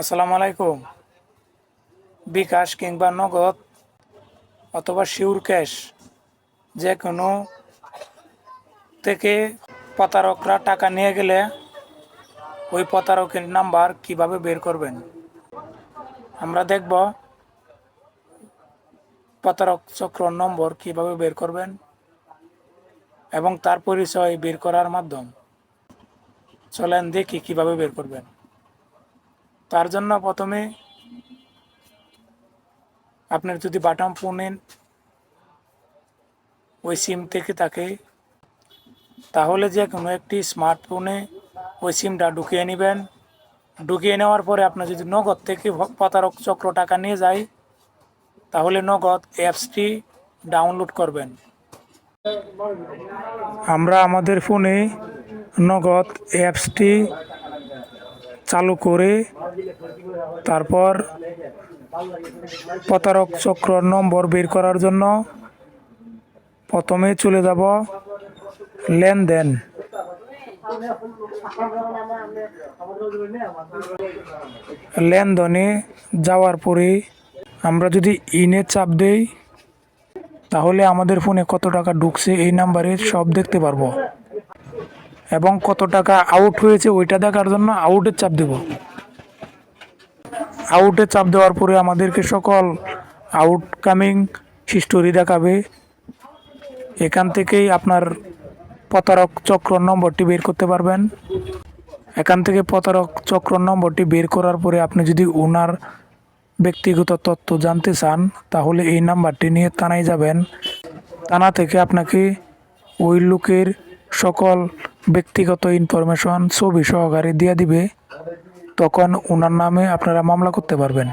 আসসালামু আলাইকুম। বিকাশ কিংবা নগদ অথবা শিউর ক্যাশ যে কোনো থেকে প্রতারকরা টাকা নিয়ে গেলে ওই প্রতারকের নাম্বার কীভাবে বের করবেন? আমরা দেখব প্রতারক চক্র নম্বর কীভাবে বের করবেন এবং তার পরিচয় বের করার মাধ্যম। চলেন দেখি কীভাবে বের করবেন। তার জন্য প্রথমে আপনার যদি বাটাম ফোনে ওই সিম থেকে তাকে, তাহলে যে কোনো একটি স্মার্টফোনে ওই সিমটা ঢুকিয়ে নেবেন। ঢুকিয়ে নেওয়ার পরে আপনার যদি নগদ থেকে প্রতারক চক্র টাকা নিয়ে যায়, তাহলে নগদ অ্যাপসটি ডাউনলোড করবেন। আমরা আমাদের ফোনে নগদ অ্যাপসটি চালু করে তারপর প্রতারক চক্র নম্বর বের করার জন্য প্রথমে চলে যাব লেনদেন। লেনদেনে যাওয়ার পরে আমরা যদি ইনে চাপ দেই, তাহলে আমাদের ফোনে কত টাকা ঢুকছে এই নাম্বারে সব দেখতে পারব। এবং কত টাকা আউট হয়েছে ওইটা দেখার জন্য আউটের চাপ দেব। আউটে চাপ দেওয়ার পরে আমাদেরকে সকল আউটকামিং হিস্টোরি দেখাবে। এখান থেকেই আপনার প্রতারক চক্র নম্বরটি বের করতে পারবেন। এখান থেকে প্রতারক চক্র নম্বরটি বের করার পরে আপনি যদি ওনার ব্যক্তিগত তথ্য জানতে চান, তাহলে এই নাম্বারটি নিয়ে থানায় যাবেন। থানা থেকে আপনাকে ওই লোকের সকল ব্যক্তিগত ইনফরমেশন ছবি সহকারে দিয়ে দিবে। তখন ওনার নামে আপনারা মামলা করতে পারবেন।